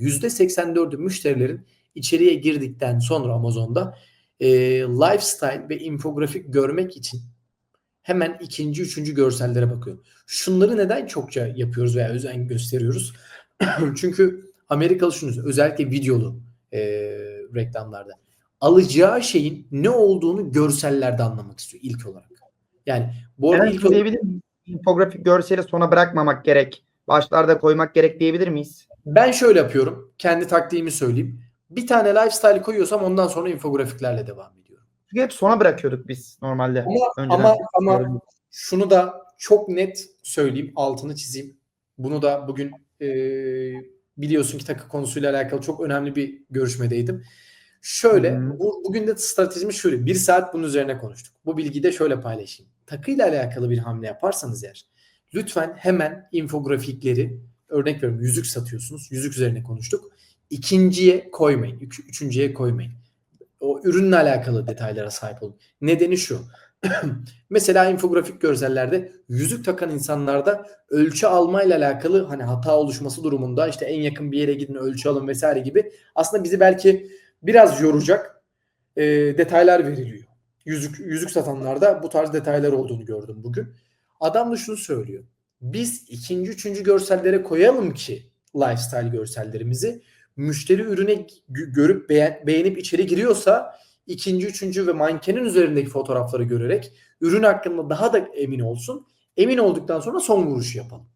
Yani %84'ü müşterilerin içeriye girdikten sonra Amazon'da e, lifestyle ve infografik görmek için hemen ikinci, üçüncü görsellere bakıyor. Şunları neden çokça yapıyoruz veya özen gösteriyoruz? Çünkü Amerikalı şunu özellikle videolu e, reklamlarda alacağı şeyin ne olduğunu görsellerde anlamak istiyor ilk olarak. Yani bu arada ilk olarak? İnfografik görseli sona bırakmamak gerek. Başlarda koymak gerek diyebilir miyiz? Ben şöyle yapıyorum. Kendi taktiğimi söyleyeyim. Bir tane lifestyle koyuyorsam ondan sonra infografiklerle devam ediyorum. Çünkü hep sona bırakıyorduk biz normalde. Ama ama ama şunu da çok net söyleyeyim, altını çizeyim. Bunu da bugün e, biliyorsun ki takı konusuyla alakalı çok önemli bir görüşmedeydim. Şöyle, hı. bu, bugün de stratejimiz şöyle. Bir saat bunun üzerine konuştuk. Bu bilgiyi de şöyle paylaşayım. Takıyla alakalı bir hamle yaparsanız eğer, lütfen hemen infografikleri, örnek veriyorum yüzük satıyorsunuz. Yüzük üzerine konuştuk. İkinciye koymayın. Üç, üçüncüye koymayın. O ürünle alakalı detaylara sahip olun. Nedeni şu. Mesela infografik görsellerde yüzük takan insanlarda ölçü almayla alakalı hani hata oluşması durumunda işte en yakın bir yere gidin ölçü alın vesaire gibi aslında bizi belki biraz yoracak e, detaylar veriliyor. Yüzük yüzük satanlarda bu tarz detaylar olduğunu gördüm bugün. Adam da şunu söylüyor. Biz ikinci, üçüncü görsellere koyalım ki lifestyle görsellerimizi müşteri ürüne gö- görüp beğen- beğenip içeri giriyorsa ikinci, üçüncü ve mankenin üzerindeki fotoğrafları görerek ürün hakkında daha da emin olsun. Emin olduktan sonra son vuruşu yapalım.